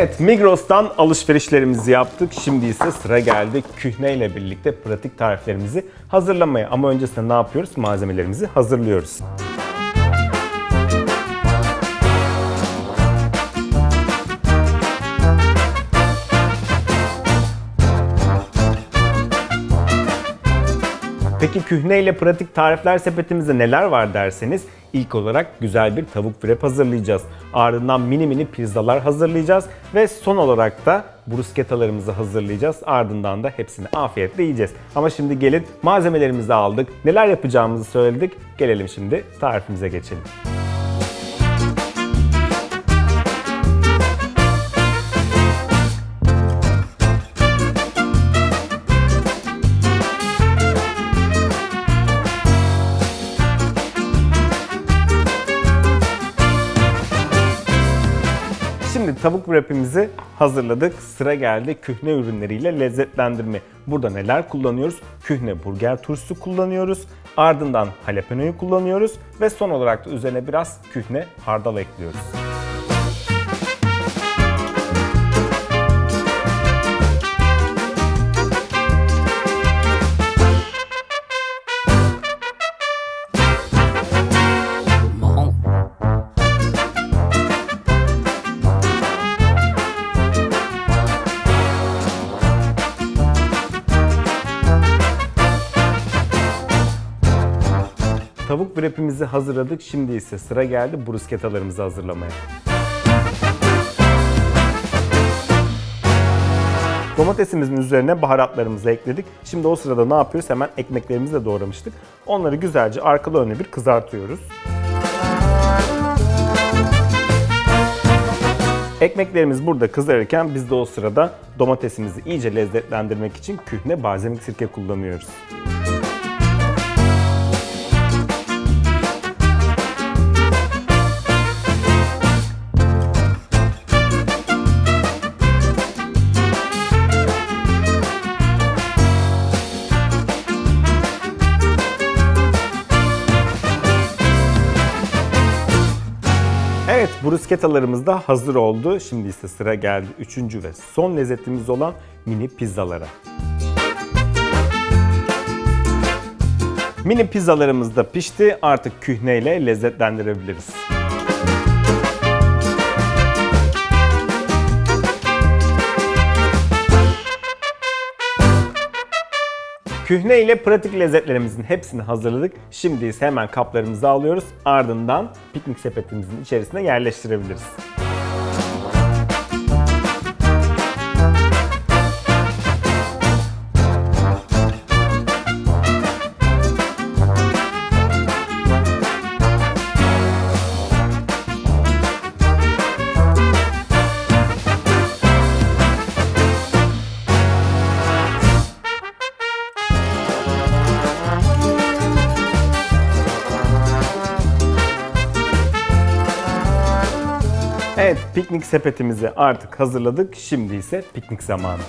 Evet Migros'tan alışverişlerimizi yaptık. Şimdi ise sıra geldi kühne ile birlikte pratik tariflerimizi hazırlamaya. Ama öncesinde ne yapıyoruz? Malzemelerimizi hazırlıyoruz. Peki kühne ile pratik tarifler sepetimizde neler var derseniz ilk olarak güzel bir tavuk wrap hazırlayacağız. Ardından mini mini pizzalar hazırlayacağız ve son olarak da bruschettalarımızı hazırlayacağız. Ardından da hepsini afiyetle yiyeceğiz. Ama şimdi gelin malzemelerimizi aldık. Neler yapacağımızı söyledik. Gelelim şimdi tarifimize geçelim. Şimdi tavuk wrap'imizi hazırladık. Sıra geldi kühne ürünleriyle lezzetlendirme. Burada neler kullanıyoruz? Kühne burger turşusu kullanıyoruz. Ardından jalapeno'yu kullanıyoruz. Ve son olarak da üzerine biraz kühne hardal ekliyoruz. Tavuk wrap'imizi hazırladık. Şimdi ise sıra geldi bruschettalarımızı hazırlamaya. Domatesimizin üzerine baharatlarımızı ekledik. Şimdi o sırada ne yapıyoruz? Hemen ekmeklerimizi de doğramıştık. Onları güzelce arkalı önlü bir kızartıyoruz. Ekmeklerimiz burada kızarırken biz de o sırada domatesimizi iyice lezzetlendirmek için kühne balzamik sirke kullanıyoruz. Evet, bruschettalarımız da hazır oldu. Şimdi ise sıra geldi üçüncü ve son lezzetimiz olan mini pizzalara. Mini pizzalarımız da pişti. Artık kühneyle lezzetlendirebiliriz. Kühne ile pratik lezzetlerimizin hepsini hazırladık. Şimdi ise hemen kaplarımızı alıyoruz. Ardından piknik sepetimizin içerisine yerleştirebiliriz. Evet, piknik sepetimizi artık hazırladık. Şimdi ise piknik zamanı.